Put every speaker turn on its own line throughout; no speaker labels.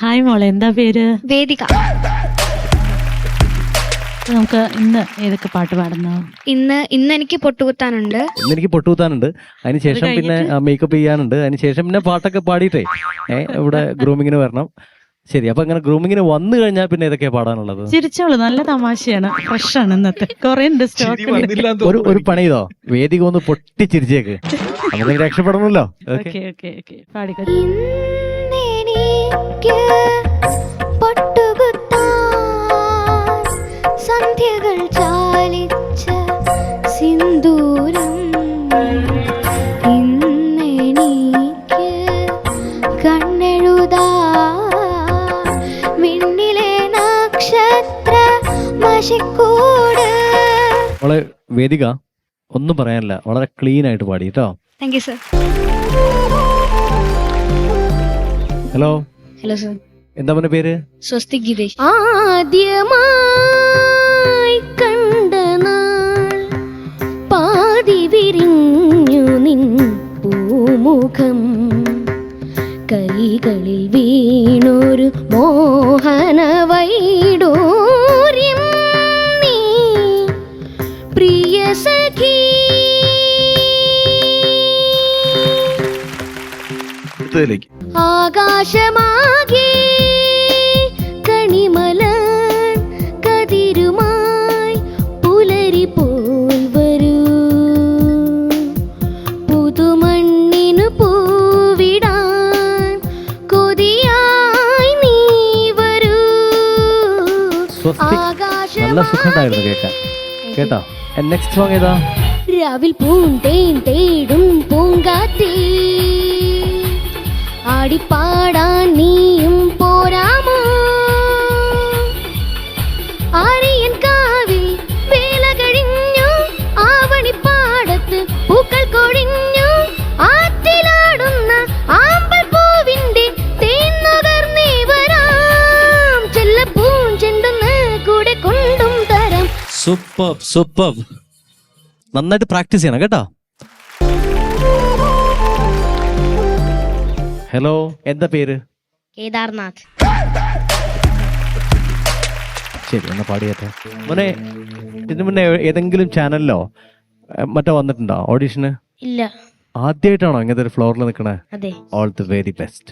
Hi മോളെ എന്താ പേര്?
വേദിക.
നമുക്ക് ഇന്ന് ഏതൊക്കെ പാട്ട് പാടുന്നു?
ഇന്ന് ഇന്ന് എനിക്ക് പൊട്ടുകുത്താനുണ്ട്.
ഇന്ന് എനിക്ക് പൊട്ടുകുത്താനുണ്ട്. അതിനുശേഷം പിന്നെ മേക്കപ്പ് ചെയ്യാനുണ്ട്. അതിനുശേഷം പിന്നെ പാട്ടൊക്കെ പാടിയിട്ടേ. ഏ, ഇവിടെ ഗ്രൂമിങ്ങിന് വരണം. ശരി അപ്പൊ അങ്ങനെ ഗ്രൂമിങ്ങിന് വന്നു കഴിഞ്ഞാൽ പിന്നെ ഇതൊക്കെ പാടാനുള്ളത്?
ചിരിച്ചോളൂ നല്ല തമാശയാണ്. ഫ്രഷ് ആണ് ഇന്നത്തെ. കുറെ ഉണ്ട് സ്റ്റോക്ക്
ഒരു ഒരു പണി ചെയ്തോ വേദിക ഒന്ന് പൊട്ടിച്ചിരിച്ചേക്ക്. നമുക്ക് രക്ഷപ്പെടണമല്ലോ. Okay
okay. Okay okay. പാടിക്കോ.
ഇന്നെനിക്ക് പൊട്ടുകുത്താൻ സന്ധ്യകൾ ചാലിച്ച സിന്ദൂരം ഇന്നെനിക്ക് കണ്ണെഴുതാ. വിണ്ണിലെ നക്ഷത്ര മഷിക്കൂട്.
അവളെ വേദിക ഒന്നും പറയാനില്ല. വളരെ ക്ലീൻ ആയിട്ട് പാടി കേട്ടോ.
Thank you sir
hello
hello sir
എന്താ പറഞ്ഞ പേര്?
സ്വസ്തി ഗീതേഷ് ആദ്യമായി കണ്ട നാൾ പാതി വിരിഞ്ഞു നിൻ പൂമുഖം. കൈകളിൽ വീണൊരു മോഹന വൈഡോര്യം നീ. പ്രിയ സഖി.
അടുത്തതിലേക്ക്.
ആകാശമാകെ കണിമല കതിരുമായി പുലരി പോൽ വരൂ. പുതുമണ്ണിനു പൂവിടാൻ കൊതിയായി നീ വരൂ.
നല്ല സുഖമുണ്ടായിരുന്നു കേൾക്കാൻ. കേട്ടോ? നെക്സ്റ്റ് സോങ് ഏതാ?
രാവിൽ പൂന്തേൻ തേടും പൂങ്കാറ്റേ. ആടിപ്പാടാൻ നീയും പോരാമോ. ആര്യൻ കാവിൽ വേല കഴിഞ്ഞു ആവണിപ്പാടത്ത് പൂക്കൾ കൊഴിഞ്ഞു. ആറ്റിലാടുന്ന ആമ്പൽ പൂവിന്റെ തേന്നുകർന്നേ വരാം. ചെല്ലപ്പൂം ചെണ്ടെന്ന് കൂടെ കൊണ്ടും തരാം.
Super super. നന്നായിട്ട് പ്രാക്ടീസ് ചെയ്യണം കേട്ടോ. ഹലോ എന്താ പേര്?
കേദാർനാഥ്.
ശരി എന്നാ പാടിയാട്ടെ. മോനെ ഇതിനു മുന്നേ ഏതെങ്കിലും ചാനലിലോ മറ്റോ വന്നിട്ടുണ്ടോ ഓഡീഷന്
ഇല്ല.
ആദ്യമായിട്ടാണോ ഇങ്ങനത്തെ ഒരു ഫ്ലോറിൽ നിൽക്കണേ
അതെ.
All the very best.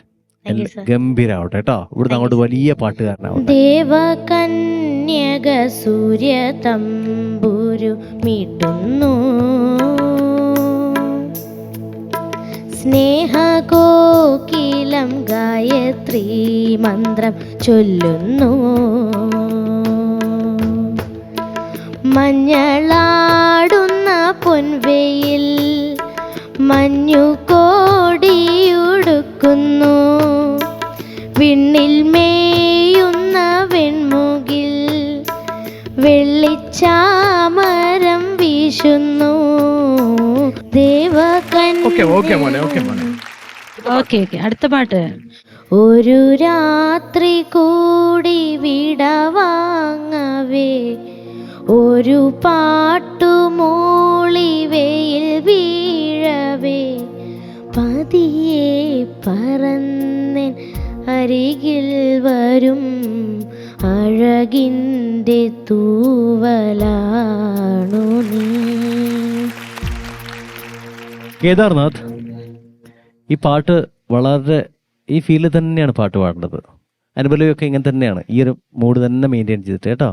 ഗംഭീരാവട്ടെ കേട്ടോ. ഇവിടുന്ന് അങ്ങോട്ട് വലിയ പാട്ടുകാരനാവട്ടെ.
ദേവകന്യക സൂര്യ തമ്പുരു മീട്ടുന്നു സ്നേഹകോകിലം ഗായത്രി മന്ത്രം ചൊല്ലുന്നു. മഞ്ഞളാടുന്ന പൊൻവെയിൽ മഞ്ഞു കോടിയുടുക്കുന്നു വിണ്ണിൽ മേയുന്ന വെൺമുകിൽ വെള്ളിച്ചാമരം വീശുന്നു. ദേവകൻ
ഓക്കെ ഓക്കെ മോനെ ഓക്കെ മോനെ.
ഓക്കെ ഓക്കെ അടുത്ത പാട്ട്.
ഒരു രാത്രി കൂടി വിടവാങ്ങവേ ഒരു പാട്ടുമൂളി വെയിൽ വീഴവേ. പതിയെ പറന്നൻ അരികിൽ വരും അഴകിന്റെ തൂവലാണു നീ.
കേദാർനാഥ് ഈ പാട്ട് വളരെ ഈ ഫീലിൽ തന്നെയാണ് പാട്ട് പാടേണ്ടത് അനുബലയൊക്കെ ഇങ്ങനെ തന്നെയാണ്. ഈ ഒരു മൂഡ് തന്നെ മെയിന്റെയിൻ ചെയ്തിട്ട് കേട്ടോ.